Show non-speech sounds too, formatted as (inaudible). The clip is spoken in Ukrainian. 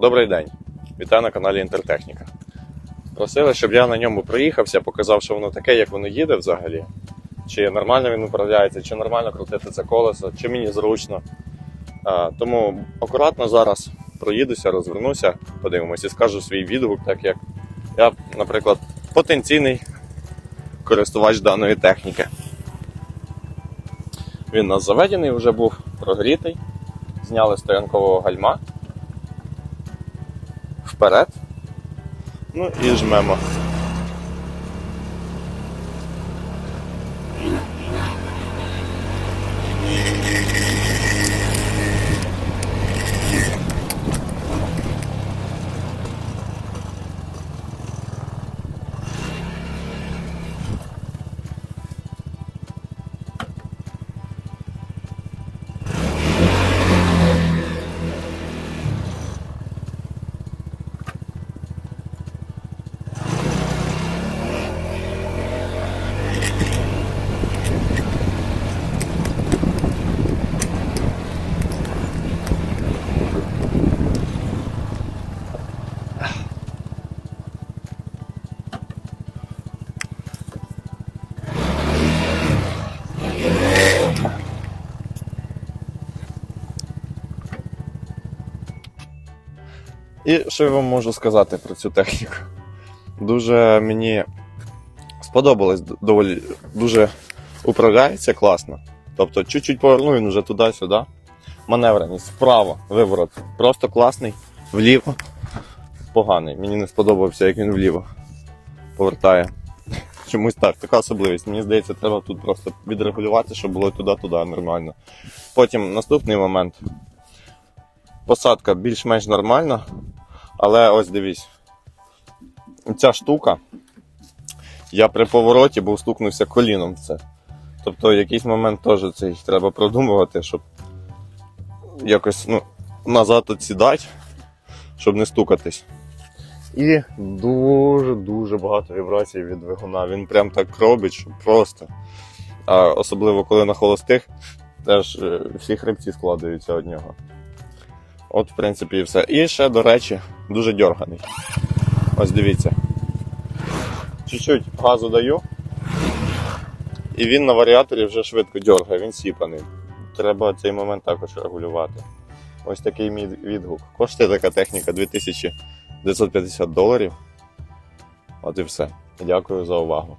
Добрий день! Вітаю на каналі Інтертехніка. Просили, щоб я на ньому проїхався, показав, що воно таке, як воно їде взагалі. Чи нормально він управляється, чи нормально крутити це колесо, чи мені зручно. А, тому акуратно зараз проїдуся, розвернуся, подивимось і скажу свій відгук, так як я, наприклад, потенційний користувач даної техніки. Він у нас заведений, вже був прогрітий. Зняли стоянкового гальма. Вперед. Ну і жмемо. І що я вам можу сказати про цю техніку? Дуже мені сподобалось доволі дуже управляється класно. Тобто чуть-чуть повернув він вже туди-сюди. Маневреність вправо, виворот. Просто класний, вліво. Поганий. Мені не сподобався, як він вліво повертає. (laughs) Чомусь так, така особливість. Мені здається, треба тут просто відрегулювати, щоб було туди-туди нормально. Потім наступний момент. Посадка більш-менш нормальна, але ось дивись. Ця штука. Я при повороті був стукнувся коліном в це. Тобто якийсь момент теж цей треба продумувати, щоб якось ну, назад от сідати, щоб не стукатись. І дуже-дуже багато вібрацій від двигуна. Він прям так робить, що просто. А особливо коли на холостих, теж е, всі хребці складаються від нього. От, в принципі, і все. І ще, до речі, дуже дьорганий. Ось дивіться. Чуть-чуть газу даю. І він на варіаторі вже швидко дьоргає, він сіпаний. Треба цей момент також регулювати. Ось такий мій відгук. Коштує така техніка 2950 доларів. От і все. Дякую за увагу.